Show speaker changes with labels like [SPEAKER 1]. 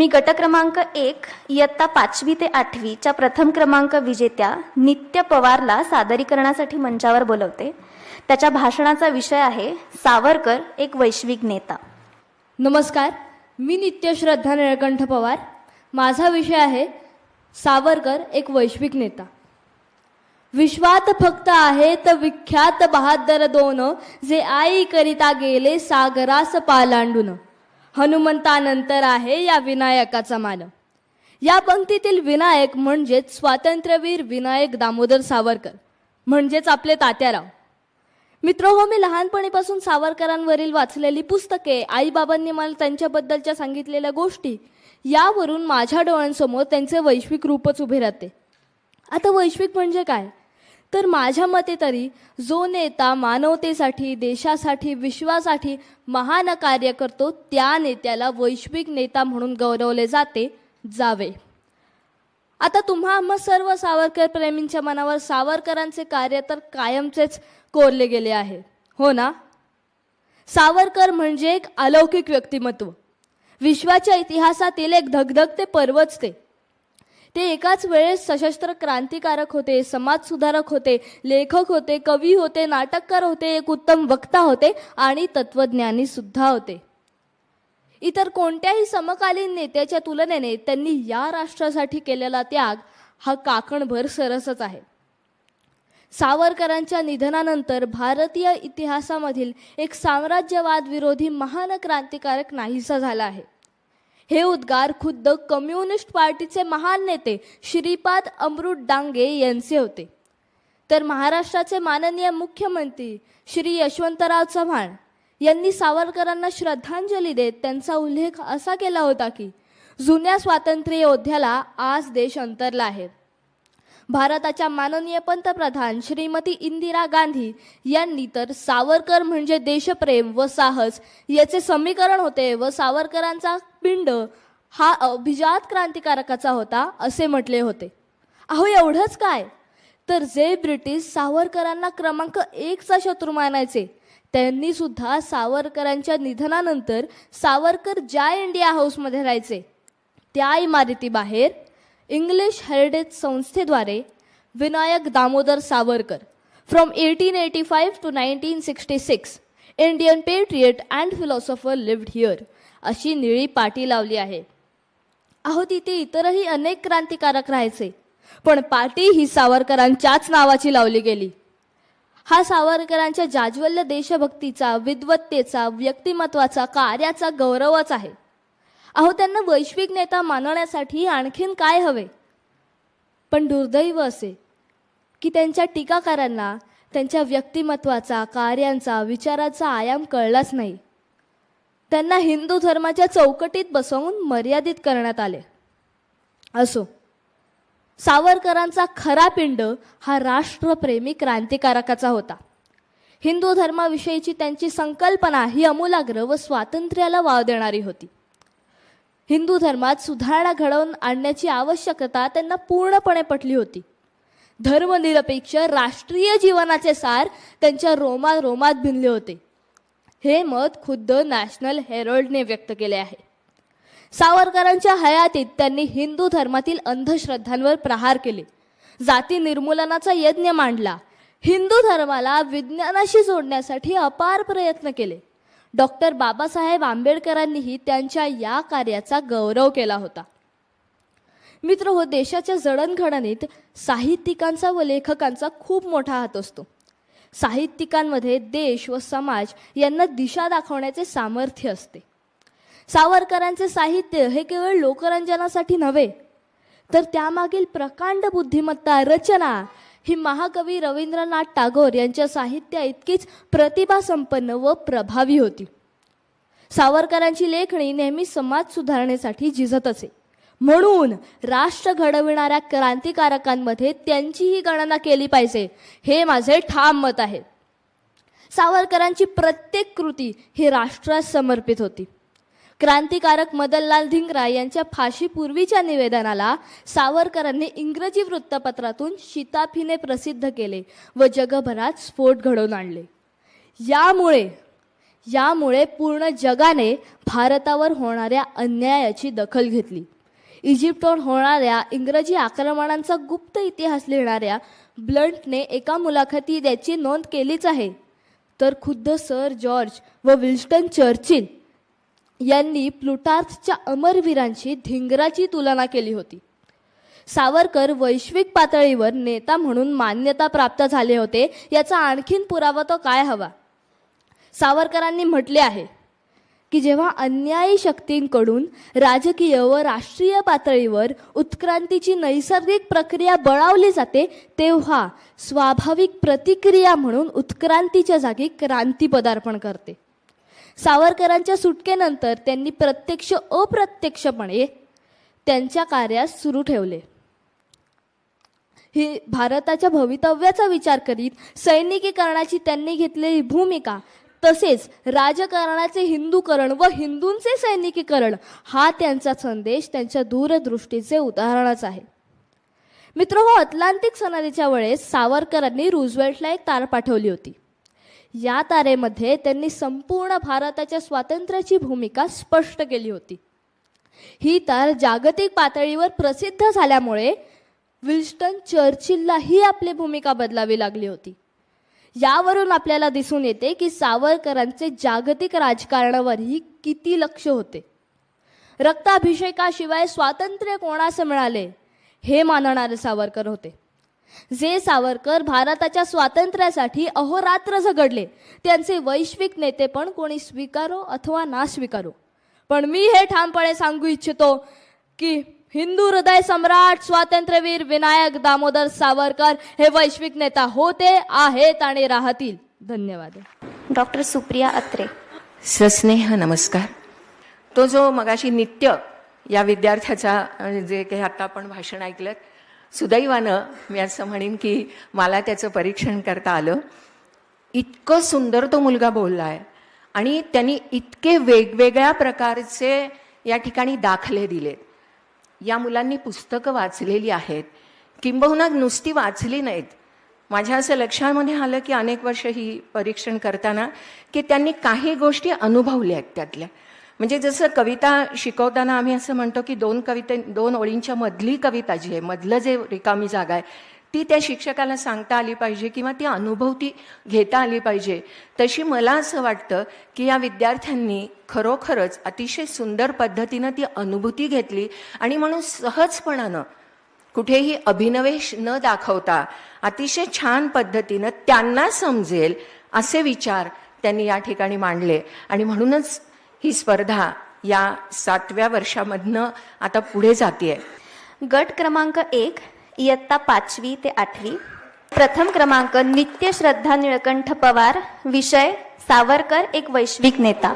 [SPEAKER 1] मी गट क्रमांक एक इयत्ता पाचवी ते आठवीच्या प्रथम क्रमांक विजेत्या नित्य पवारला सादरीकरणासाठी मंचावर बोलवते. त्याच्या भाषणाचा विषय आहे सावरकर एक वैश्विक नेता.
[SPEAKER 2] नमस्कार मी नित्यश्रद्धा निळकंठ पवार. माझा विषय आहे सावरकर एक वैश्विक नेता. विश्वात फक्त आहेत विख्यात बहादर दोन जे आई करिता गेले सागरास पालांडून. हनुमंतानंतर आहे या विनायकाचा मान या पंक्तीतील विनायक म्हणजेच स्वातंत्र्यवीर विनायक दामोदर सावरकर म्हणजेच आपले तात्याराव. मित्र हो मी लहानपणीपासून सावरकरांवरील वाचलेली पुस्तके आईबाबांनी मला त्यांच्याबद्दलच्या सांगितलेल्या गोष्टी यावरून माझ्या डोळ्यांसमोर त्यांचे वैश्विक रूपच उभे राहते. आता वैश्विक म्हणजे काय? तर माझ्या मते तरी जो नेता मानवतेसाठी देशासाठी विश्वासाठी महान कार्य करतो त्या नेत्याला वैश्विक नेता म्हणून गौरवले जाते जावे. आता तुम्हा आम्हा सर्व सावरकर प्रेमींच्या मनावर सावरकरांचे कार्य तर कायमचेच कोरले गेले आहे. हो ना? सावरकर म्हणजे एक अलौकिक व्यक्तिमत्व. विश्वाच्या इतिहासातील एक धगधगते पर्वच ते. ते एकाच वेळेस सशस्त्र क्रांतिकारक होते समाजसुधारक होते लेखक होते कवी होते नाटककार होते एक उत्तम वक्ता होते आणि तत्वज्ञानी सुद्धा होते. इतर कोणत्याही समकालीन नेत्याच्या तुलनेने त्यांनी या राष्ट्रासाठी केलेला त्याग हा काकणभर सरसच आहे. सावरकरांच्या निधनानंतर भारतीय इतिहासामधील एक साम्राज्यवाद विरोधी महान क्रांतिकारक नाहीसा झाला आहे. हे उद्गार खुद्द कम्युनिस्ट पार्टीचे महान नेते श्रीपाद अमृत डांगे यांचे होते. तर महाराष्ट्राचे माननीय मुख्यमंत्री श्री यशवंतराव चव्हाण यांनी सावरकरांना श्रद्धांजली देत त्यांचा उल्लेख असा केला होता की जुन्या स्वातंत्र्य योद्ध्याला आज देश अंतरला आहे. भारताच्या माननीय पंतप्रधान श्रीमती इंदिरा गांधी यांनी तर सावरकर म्हणजे देशप्रेम व साहस याचे समीकरण होते व सावरकरांचा पिंड हा अभिजात क्रांतिकारकाचा होता असे म्हटले होते. अहो एवढंच काय? तर जे ब्रिटिश सावरकरांना क्रमांक एकचा शत्रू मानायचे त्यांनी सुद्धा सावरकरांच्या निधनानंतर सावरकर ज्या इंडिया हाऊसमध्ये राहायचे त्या इमारतीबाहेर इंग्लिश हेरिटेज संस्थेद्वारे Vinayak Damodar Savarkar from eighteen eighty five to nineteen sixty six Indian patriot and philosopher lived here अशी निळी पाटी लावली आहे. अहो तिथे इतरही अनेक क्रांतिकारक राहायचे पण पाटी ही सावरकरांच्याच नावाची लावली गेली. हा सावरकरांच्या जाज्वल्य देशभक्तीचा विद्वत्तेचा व्यक्तिमत्वाचा कार्याचा गौरवच आहे. अहो त्यांना वैश्विक नेता मानण्यासाठी आणखीन काय हवे? पण दुर्दैव असे की त्यांच्या टीकाकारांना त्यांच्या व्यक्तिमत्वाचा कार्यांचा विचाराचा आयाम कळलाच नाही. त्यांना हिंदू धर्माच्या चौकटीत बसवून मर्यादित करण्यात आले. असो सावरकरांचा खरा पिंड हा राष्ट्रप्रेमी क्रांतिकारकाचा होता. हिंदू धर्माविषयीची त्यांची संकल्पना ही अमूलाग्र व स्वातंत्र्याला वाव देणारी होती. हिंदू धर्मात सुधारणा घडवून आणण्याची आवश्यकता त्यांना पूर्णपणे पटली होती. धर्मनिरपेक्ष राष्ट्रीय जीवनाचे सार त्यांच्या रोमा रोमात भिनले होते. हे मत खुद्द नॅशनल हेरोल्डने व्यक्त केले आहे. सावरकरांच्या हयातीत त्यांनी हिंदू धर्मातील अंधश्रद्धांवर प्रहार केले. जाती निर्मूलनाचा यज्ञ मांडला. हिंदू धर्माला विज्ञानाशी जोडण्यासाठी अपार प्रयत्न केले. डॉक्टर बाबासाहेब आंबेडकरांनीही त्यांच्या या कार्याचा गौरव केला होता. मित्र हो देशाच्या जडणघडणीत साहित्यिकांचा व लेखकांचा खूप मोठा हात असतो. साहित्यिकांमध्ये देश व समाज यांना दिशा दाखवण्याचे सामर्थ्य असते. सावरकरांचे साहित्य हे केवळ लोकरंजनासाठी नव्हे तर त्यामागील प्रकांड बुद्धिमत्ता रचना ही महाकवी रवींद्रनाथ टागोर यांच्या साहित्या इतकीच प्रतिभासंपन्न व प्रभावी होती. सावरकरांची लेखणी नेहमी समाज सुधारणेसाठी झिजत असे. म्हणून राष्ट्र घडविणाऱ्या क्रांतिकारकांमध्ये त्यांचीही गणना केली पाहिजे हे माझे ठाम मत आहे. सावरकरांची प्रत्येक कृती ही राष्ट्रास समर्पित होती. क्रांतिकारक मदनलाल धिंगरा यांच्या फाशीपूर्वीच्या निवेदनाला सावरकरांनी इंग्रजी वृत्तपत्रातून शिताफीने प्रसिद्ध केले व जगभरात स्फोट घडवून आणले. यामुळे यामुळे पूर्ण जगाने भारतावर होणाऱ्या अन्यायाची दखल घेतली. इजिप्तवर होणाऱ्या इंग्रजी आक्रमणांचा गुप्त इतिहास लिहिणाऱ्या ब्लंटने एका मुलाखतीत याची नोंद केलीच आहे. तर खुद्द सर जॉर्ज व विल्स्टन चर्चिल यांनी प्लुटार्थच्या अमरवीरांची धिंगराची तुलना केली होती. सावरकर वैश्विक पातळीवर नेता म्हणून मान्यता प्राप्त झाले होते याचा आणखीन पुरावा तो काय हवा? सावरकरांनी म्हटले आहे की जेव्हा अन्यायी शक्तींकडून राजकीय व राष्ट्रीय पातळीवर उत्क्रांतीची नैसर्गिक प्रक्रिया बळावली जाते तेव्हा स्वाभाविक प्रतिक्रिया म्हणून उत्क्रांतीच्या जागी क्रांती पदार्पण करते. सावरकरांच्या सुटकेनंतर त्यांनी प्रत्यक्ष अप्रत्यक्षपणे त्यांच्या कार्यास सुरू ठेवले. ही भारताच्या भवितव्याचा विचार करीत सैनिकीकरणाची त्यांनी घेतलेली भूमिका तसेच राजकारणाचे हिंदूकरण व हिंदूंचे सैनिकीकरण हा त्यांचा संदेश त्यांच्या दूरदृष्टीचे उदाहरणच आहे. मित्र हो अटलांटिक सनदीच्या वेळेस सावरकरांनी रुझवेल्टला एक तार पाठवली होती. या तारेमध्ये त्यांनी संपूर्ण भारताच्या स्वातंत्र्याची भूमिका स्पष्ट केली होती. ही तार जागतिक पातळीवर प्रसिद्ध झाल्यामुळे विल्स्टन चर्चिललाही आपली भूमिका बदलावी लागली होती. यावरून आपल्याला दिसून येते की सावरकरांचे जागतिक राजकारणावरही किती लक्ष होते. रक्ताभिषेकाशिवाय स्वातंत्र्य कोणास मिळाले हे मानणारे सावरकर होते. जे सावरकर भारताच्या स्वातंत्र्यासाठी अहोरात्र झगडले त्यांचे वैश्विक नेते पण कोणी स्वीकारो अथवा ना स्वीकारो. पण मी हे ठामपणे सांगू इच्छितो की हिंदू हृदय सम्राट स्वातंत्र्यवीर विनायक दामोदर सावरकर हे वैश्विक नेता होते आहेत आणि राहतील. धन्यवाद.
[SPEAKER 1] डॉक्टर सुप्रिया अत्रे.
[SPEAKER 3] सस्नेह नमस्कार. तो जो मगाशी नित्य या विद्यार्थ्याचा अ, जे काही आता आपण भाषण ऐकलं सुदैवानं मी असं म्हणेन की मला त्याचं परीक्षण करता आलं. इतकं सुंदर तो मुलगा बोलला आहे आणि त्यांनी इतके वेगवेगळ्या प्रकारचे या ठिकाणी दाखले दिलेत. या मुलांनी पुस्तकं वाचलेली आहेत. किंबहुना नुसती वाचली नाहीत. माझ्या असं लक्षामध्ये आलं की अनेक वर्ष ही परीक्षण करताना की त्यांनी काही गोष्टी अनुभवल्या आहेत त्यातल्या. म्हणजे जसं कविता शिकवताना आम्ही असं म्हणतो की दोन कविते दोन ओळींच्या मधली कविता जी आहे मधलं जे रिकामी जागा आहे ती त्या शिक्षकाला सांगता आली पाहिजे किंवा ती अनुभवती घेता आली पाहिजे. तशी मला असं वाटतं की या विद्यार्थ्यांनी खरोखरच अतिशय सुंदर पद्धतीनं ती अनुभूती घेतली आणि म्हणून सहजपणानं कुठेही अभिनवेश न दाखवता अतिशय छान पद्धतीनं त्यांना समजेल असे विचार त्यांनी या ठिकाणी मांडले. आणि म्हणूनच ही स्पर्धा या सातव्या वर्षामधनं आता पुढे जाते
[SPEAKER 1] गट क्रमांक एक इयत्ता पाचवी ते आठवी. प्रथम क्रमांक नित्य श्रद्धा निळकंठ पवार विषय सावरकर एक वैश्विक नेता.